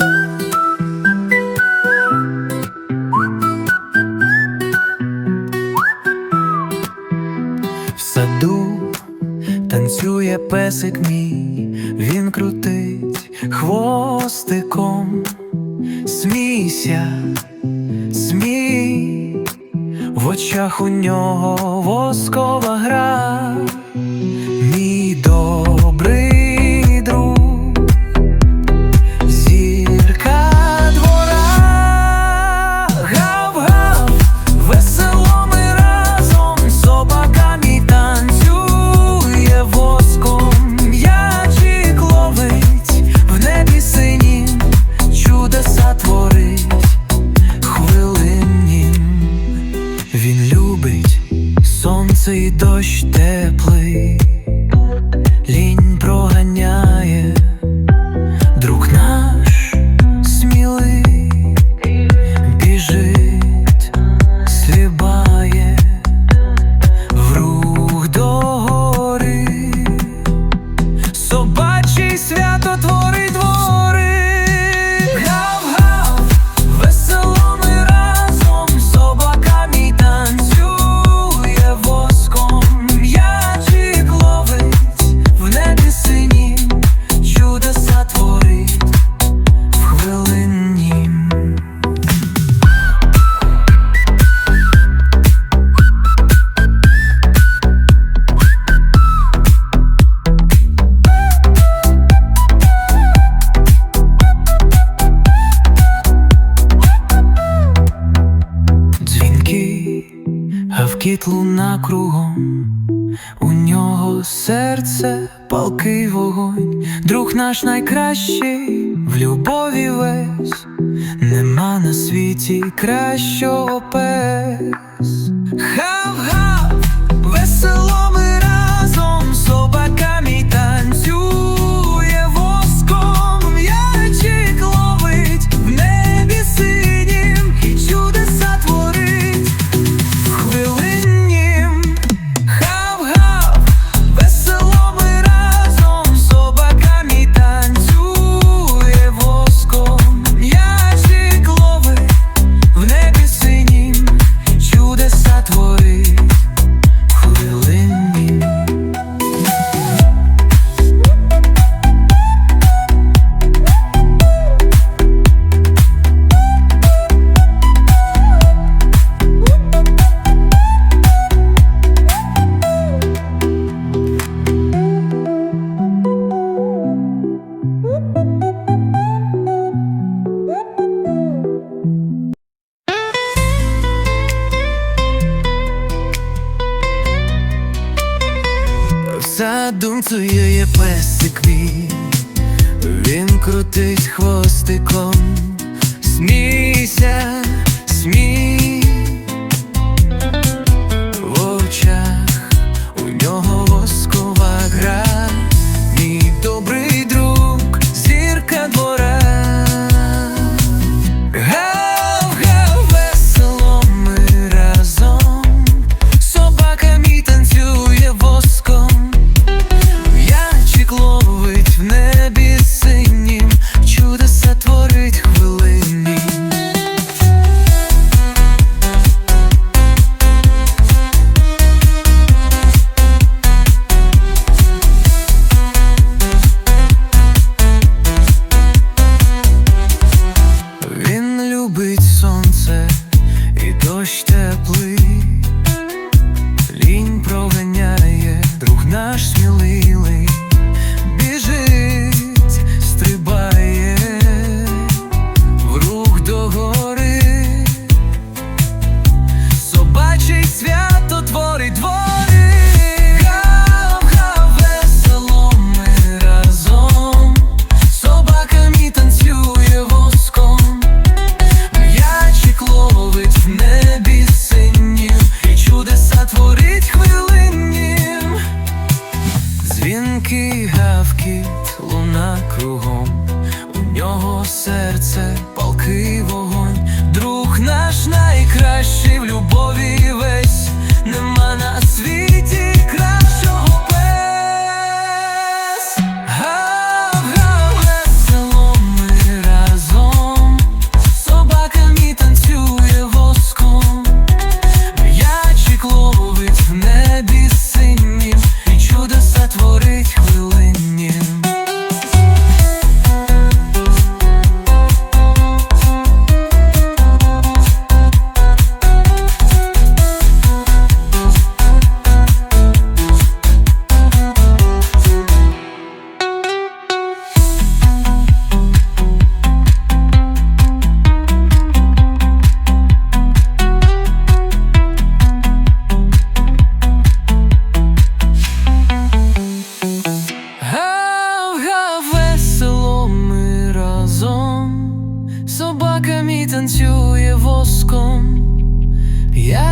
В саду танцює песик мій, він крутить хвостиком, смійся, смій, в очах у нього воскова гра. теплий, лінь проганяє, друг наш смілий, біжить, слібає, в до гори, собачий свято твоє. Гавкіт луна кругом, у нього серце палкий вогонь, друг наш найкращий в любові весь, нема на світі кращого пес. Гав-гав, весело ми танцює песик мій, він крутить хвостиком. Сніг answer cool home.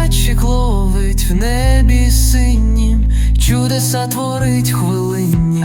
Ячик ловить в небі синім, чудеса творить хвилинні.